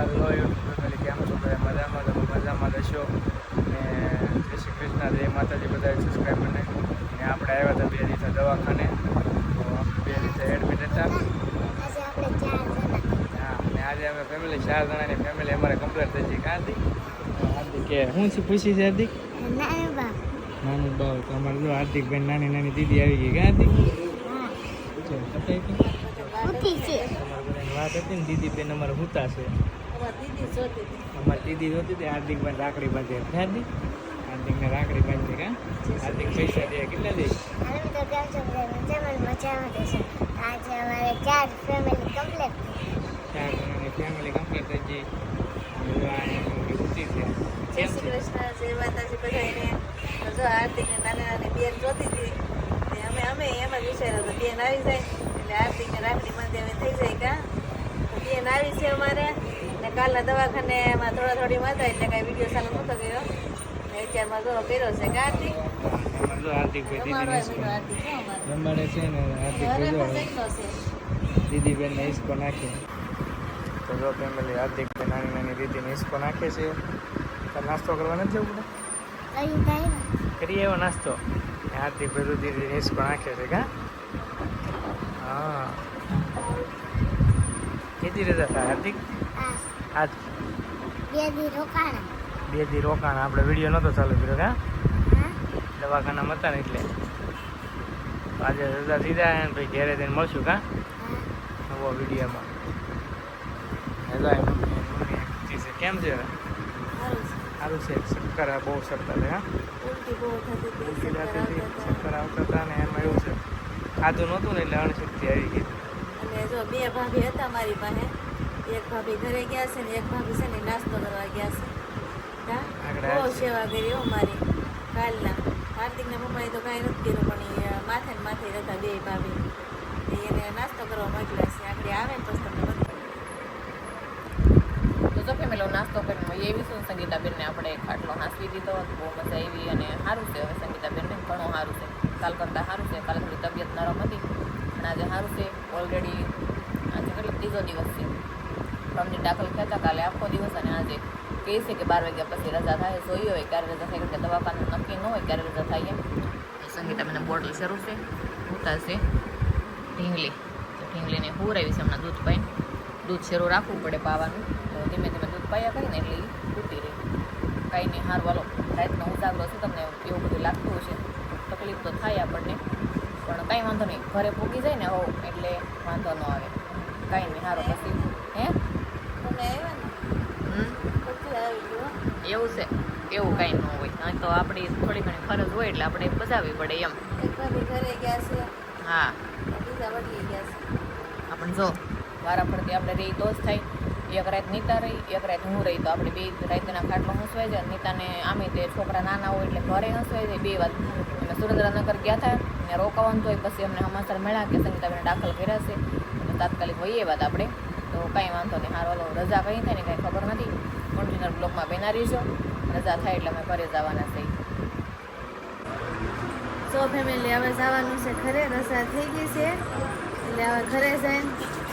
હાલો YouTube family કેમ છો બધા મજામાં તમે મજામાં રહેશો ને જય શ્રી કૃષ્ણ જય માતાજી બધા સબસ્ક્રાઈબરને ને આપણે આવ્યા હતા બે રીતે દવાખાને તો બે રીતે એડમિટ હતા આજે આપણે ચાર જણા હા ને આજે અમે ફેમિલી ચાર જણાની ફેમિલી અમારે કમ્પ્લીટ થઈ ગઈ કાંતિ હાર્દિક કે હું છું ખુશી છે હાર્દિક નાનું બાવ તો અમારે જો હાર્દિક નાની નાની દીદી આવી ગઈ કાંતિ હા છે પતાવી હતી? ઉઠી છે તમારા બધાની વાત હતી ને દીદી બેન અમારે હુતા છે અમારી દીદી જોતી હતી. હાર્દિકભાઈ રાખડી બાંધે. હાર્દિક હાર્દિકને રાખડી બાંધી કા? હાર્દિક પૈસા દે કેટલા દે? ને આજે અમારે ચાર ફેમિલી કમ્પ્લીટ ચાર જણાની ફેમિલી કમ્પ્લીટ થઈ ગઈ. જય શ્રી કૃષ્ણ જય માતાજી બધાને જો હાર્દિકને નાની નાની બેન જોતી હતી ને અમે અમે એમ જ વિચાર્યું હતું બેન આવી જાય એટલે હાર્દિકને રાખડી બાંધે અમે થઈ જાય કા? બેન આવી છે અમારે. ને કાલના દવાખાનેમાં થોડા થોડી માતા એટલે કાંઈ વીડિયો ચાલુ નહોતો કર્યો. ને અત્યારમાં જો કર્યો છે. હાર્દિક? એમાં હાર્દિક અમારો રમાડે છે ને હાર્દિક દીદી બેનને હિસકો નાખે. તો જો ફેમિલી હાર્દિકભાઈ નાની નાની દીદીને હિસકો નાખે છે. તો નાસ્તો કરવા નથી જવું પડે? ને. કરીએ એવો નાસ્તો. ને હાર્દિક બધું દીદી હિસકો નાખે છે કા? હા. કેટલી રજા થાય હાર્દિક? આજ બે દી રોકાણા. બે દી રોકાણ. આપણે વીડિયો નહોતો ચાલુ કર્યો કે હા? દવાખાનામાં હતા ને એટલે. આજે રજા દીધા ને પછી ઘેરે જઈને મળશું કા? નવો વિડીયોમાં. હેલો મમ્મી છે. કેમ છે? સારું છે. ચક્કર બહુ સરતા છે હા? ઉલટી થતી. ચક્કર આવતા હતા. ને એમાં એવું છે. ખાધું નહોતું ને એટલે અણશક્તિ આવી ગઈ. અને જો બે ભાભી હતા મારી પાસે એક ભાભી ઘરે ગયા છે ને એક ભાભી છે ને નાસ્તો કરવા ગયા છે. હા? બહુ સેવા કરી હો મારી. કાલના. હાર્દિકના પપ્પાએ તો કાંઈ નથી કર્યું પણ એ માથે ને માથે રહેતા બે ભાભી. એને નાસ્તો કરવા મોકલ્યા છે. આગળ આવે ને પછી તમને બતાવું. તો ફેમિલો નાસ્તો કરીને હું એવી શું સંગીતાબેનને આપણે ખાટલો હાંસવી દીધો બહુ મજા આવી અને સારું છે હવે સંગીતાબેનને. ઘણું સારું છે. કાલ કરતાં સારું છે. કાલે થોડી તબિયત નરમ હતી પણ આજે સારું છે. ઓલરેડી આજે કેટલો ત્રીજો દિવસ છે. ત્રણની દાખલ થયા કાલે આખો દિવસ અને આજે કહે છે કે બાર વાગ્યા પછી રજા થાય. જોઈ હોય ક્યારે રજા થાય કે દવાખાનું નક્કી ન હોય ક્યારે રજા થાય એમ. મને બોટલ શરૂ છે, ઉતારશે. ઢીંગલી. તો ઢીંગલીને હુરાવી છે હમણાં દૂધ પાઈને. દૂધ શરૂ રાખવું પડે પાવાનું. તો ધીમે ધીમે દૂધ પાયા કરીને એટલે એ તૂટી રહી. કાંઈ નહીં, હાર વાલો રાતનો ઉજાગરો છે, તમને એવું બધું લાગતું હશે. તકલીફ તો થાય આપણને. પણ કાંઈ વાંધો નહીં, ઘરે પૂગી જાય ને હો, એટલે વાંધો ન આવે. કાંઈ નહીં સારો પછી હે તમે આવ્યા ને હમ પછી આવી ગયો એવું છે. એવું કાંઈ ન હોય. નહીં તો આપણી થોડી ઘણી ફરજ હોય એટલે આપણે બજાવવી પડે એમ. ઘરે ગયા છે. હા. બીજા વડલી ગયા છે. આપણે જો વારા ફરતી આપણે રહી તો જ થાય. એક રાત નીતા રહી એક રાત હું રહી. તો આપણે બે રાતના ખાટલો હસવાઈ જાય. નીતાને આમે તે છોકરા નાના હોય એટલે ઘરે હસવાઈ જાય બે વાત. અમે સુરેન્દ્રનગર ગયા હતા ને રોકાવાનું તો પછી અમને સમાચાર મળ્યા કે સંગીતાબેન દાખલ કર્યા છે. તાત્કાલિક હોઈએ વાત આપણે. કાંઈ વાંધો નહીં. હારો ઓલો રજા કઈ થાય ને કાંઈ ખબર નથી. કન્ટિન્યુઅર બ્લોકમાં બેના રહીશો. રજા થાય એટલે અમે ઘરે જવાના થઈ સો ફેમિલી હવે જવાનું છે ઘરે રસા થઈ ગઈ છે. એટલે હવે ઘરે જઈને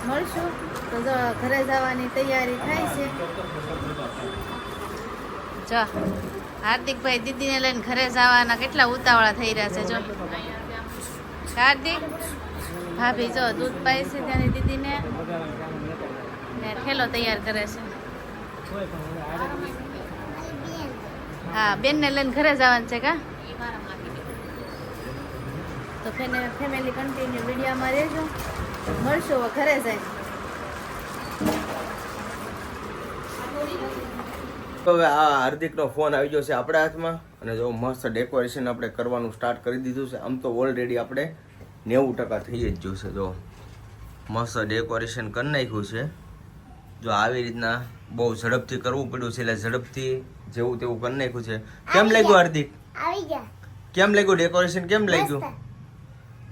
મળશું. તો જો ઘરે જવાની તૈયારી થાય છે. જો, હાર્દિકભાઈ દીદીને લઈને ઘરે જવાના કેટલા ઉતાવળા થઈ રહ્યા છે, જો. હાર્દિક, ભાભી, જો દૂધ પાય છે ત્યાંની દીદીને. ને ઠેલો તૈયાર કરે છે. હા, બેનને લઈને ઘરે જવાનું છે કા? તો ફેમિલી કન્ટિન્યુ વિડીયોમાં રહેજો. મળશો ઘરે જાય હવે આ હાર્દિકનો ફોન આવી ગયો છે આપણા હાથમાં અને જો મસ્ત ડેકોરેશન આપણે કરવાનું સ્ટાર્ટ કરી દીધું છે. આમ તો ઓલરેડી આપણે નેવું ટકા થઈ જ ગયું છે, જો. મસ્ત ડેકોરેશન કરી નાખ્યું છે. જો આવી રીતના બહુ ઝડપથી કરવું પડ્યું છે એટલે ઝડપથી જેવું તેવું કરી નાખ્યું છે. કેમ લાગ્યું હાર્દિક? આવી ગયા. કેમ લાગ્યું ડેકોરેશન કેમ લાગ્યું?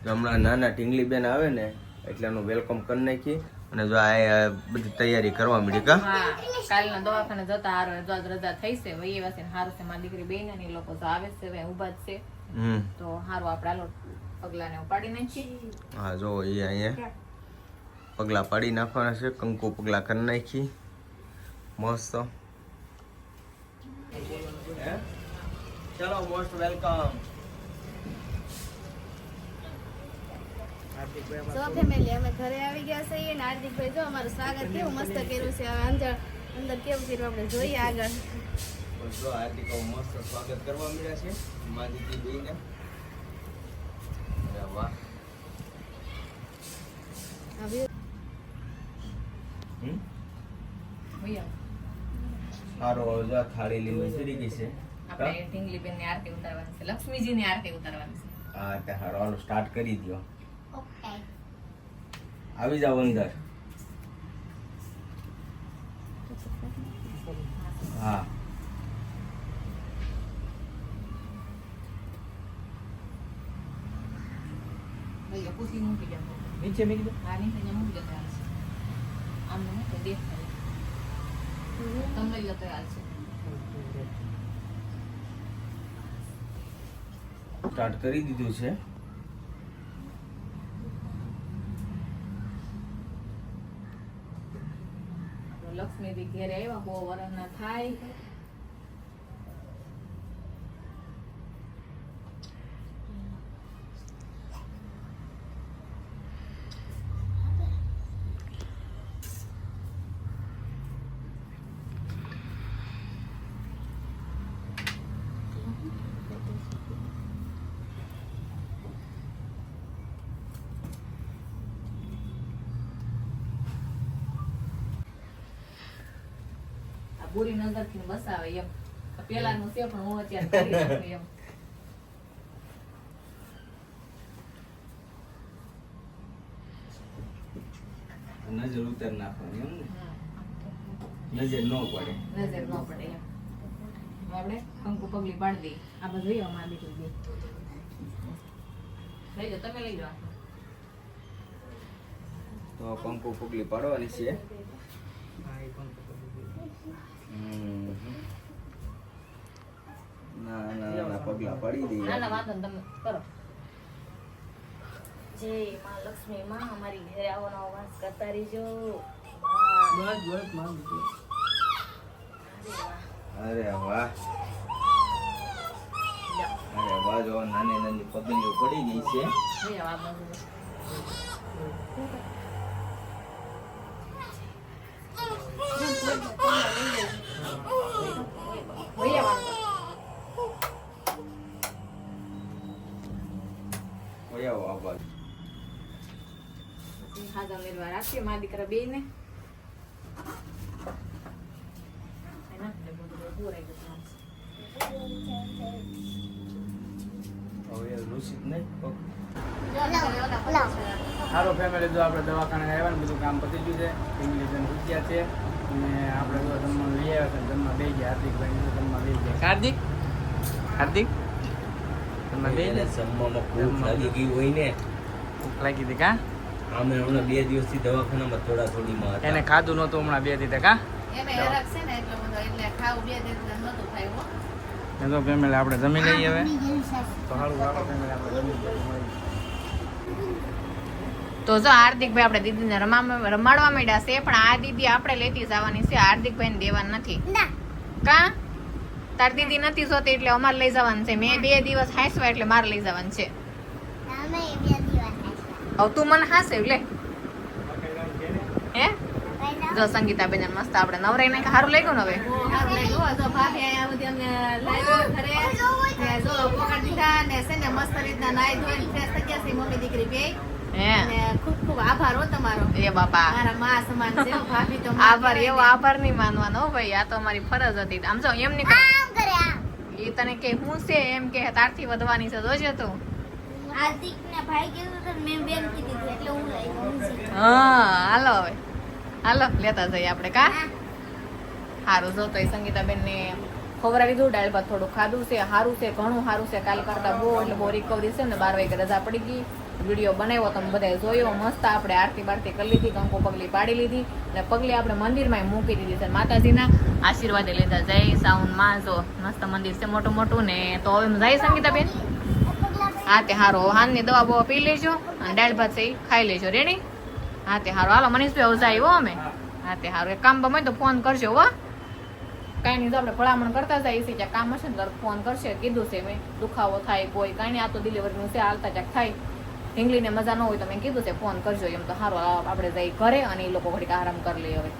જો હમણાં નાના ટીંગલી બેન આવે ને એટલે એનું વેલકમ કરી નાખી. અને જો આ બધી તૈયારી કરવા મળી કા? કાલના દવાખાને જતા હારો જો આજ રજા થઈ છે વહી એવા છે ને હારું છે મારી દીકરી બેન અને એ લોકો તો આવે જ છે ભાઈ ઊભા જ છે. હમ. તો હારું આપણે હાલો પગલાને ઉપાડી નાખીએ. હા જો એ અહીંયા. પગલા પાડી નાખવાના છે. કંકુ પગલાં કરી નાખી. મસ્ત. હે? ચલો મોસ્ટ વેલકમ જો ફેમિલી અમે ઘરે આવી ગયા છીએ અને હાર્દિકભાઈ જો અમારું સ્વાગત કેવું મસ્ત કર્યું છે. હવે અંદર અંદર કેવું કર્યું આપણે જોઈએ આગળ. જો હાર્દિક મસ્ત સ્વાગત કરવા મળ્યા છે. મા દીદી બેયને અરે વાહ હવે હમ? જો થાળી ચડી ગઈ છે. આપણે ઢીંગલી બેનની આરતી ઉતારવાની છે. લક્ષ્મીજી ની આરતી ઉતારવાની છે. હા તે હારો. હાલો સ્ટાર્ટ કરી દો ઓકે આવી જાવ અંદર. હા. પૂછી મૂકી દો. કીધું હા નીચે મૂકી મૂકે સ્ટાર્ટ કરી દીધું છે. લક્ષ્મીજી ઘેરે આવ્યા બહુ વરસના થાય. બુરી નજરથી બસાવે એમ પેલાનું છે પણ હું અત્યારે કરી નાખું એમ. નજર ઉતર નાખવાની એમ ને? નજર ન પડે. નજર ન પડે એમ. આપણે કંકુ પગલી પાડી દઈ આ બધું જોઈએ માં બીજું બે લઈ જાઓ તમે લઈ જાઓ. તો કંકુ પગલી પાડવાની છે. હા એ પણ હમ. ના ના ના પગલા પડી દઈએ ના ના વાંધો તમે કરો. જે માં લક્ષ્મી માં અમારી ઘરે આવવાનો વાસ કરતા રહીજો. બસ બસ માંગુ અરે વાહ. અરે વાહ જો નાની નાની પગલીઓ પડી ગઈ છે જય આ બાજુ ભૈયા વાંધો ઓય આવો આ બાજુ. મેળવા રાખીએ મારા દીકરા બે ને સારો ફેમિલી જો આપણે દવાખાને આવ્યા ને બધું કામ પતી ગયું છે. ફેમિલી અને રૂપિયા છે. અને આપણે જો જમવા લઈ આવ્યા છે જમવા બે ગયા. હાર્દિકભાઈ જો જમવા લઈ ગયા. હાર્દિક? હાર્દિક? જમવામાં ભૂખ લાગી ગઈ હોય ને. ભૂખ લાગી હતી કા? આમે હમણાં બે દિવસથી દવાખાનામાં થોડા થોડીમાં હતા. એને ખાધું નહોતું હમણાં બે દીધે કા? એમાં હરખ છે ને એટલો બધો એટલે ખાવું બે દિવસ નહોતું થાય હો. એ તો ફેમિલી આપણે જમી લઈએ હવે. તો સારું સારો ફેમિલી આપણે જમી લઈએ તો જો હાર્દિકભાઈ આપણે દીદીને રમા રમાડવા માંડ્યા છે પણ આ દીદી આપણે લેતી જવાની છે હાર્દિકભાઈને દેવાની નથી. કા? તાર દીદી નથી જોતી એટલે અમારે લઈ જવાનું છે. મેં બે દિવસ હાંસવા એટલે મારે લઈ જવાનું છે અમે બે દિવસ હાંસવા. હવે તું મને હાંસે લે. હે? જો સંગીતા બેન મસ્ત આપણે નવરાઈ ને સારું લાગ્યું. ને હવે આભાર હો તમારો. બાપા. મારા માં સમાન છે હો, ભાભી તો આભાર એવો આભાર નહીં માનવાનો ભાઈ. આ તો અમારી ફરજ હતી. આમ જો એમ આમ એ તને કે હું છે એમ કે તારથી વધવાની છે જોજે તું. હાર્દિક ભાઈ કીધું તો મેં બેન કીધી એટલે હું લઈ હા હાલો હવે. હાલો લેતા જઈએ આપણે કા? સારું જો તો સંગીતાબેન ને ખવડાવી દીધું દાળ ભાત થોડું ખાધું છે સારું છે ઘણું સારું છે કાલ કરતા બહુ એટલે બહુ રિકવરી છે ને બાર વાગે રજા પડી ગઈ. વીડિયો બનાવ્યો તમે બધાએ જોયો મસ્ત આપણે આરતી બારતી કરી લીધી કંકુ પગલી પાડી લીધી અને પગલી આપણે મંદિરમાં મૂકી દીધી છે. માતાજીના આશીર્વાદ લીધા જય સાઉન્ડમાં જો મસ્ત મંદિર છે મોટું મોટું ને તો હવે જાય સંગીતાબેન? હા, તે હારો. હાનની દવા બવા પી લેજો અને દાળ ભાત છે ખાઈ લેજો. રેડી હા, તે હારો. હાલો, મનીષભાઈ ભાઈ જાય હો અમે. હા, તે હારું. એક કામ બમે તો ફોન કરજો, હો. કાંઈ નહીં તો આપણે ભલામણ કરતા જાય છે ત્યાં કામ હશે ને ફોન કરશે. કીધું છે મેં, દુખાવો થાય કોઈ, કાંઈ નહીં, આ તો ડિલિવરીનું છે, હાલતા ક્યાંક થાય. ઢીંગલીને મજા ન હોય તો મેં કીધું છે ફોન કરજો એમ તો સારું આપણે જઈ ઘરે અને એ લોકો ઘડીક આરામ કરી લઈએ હવે.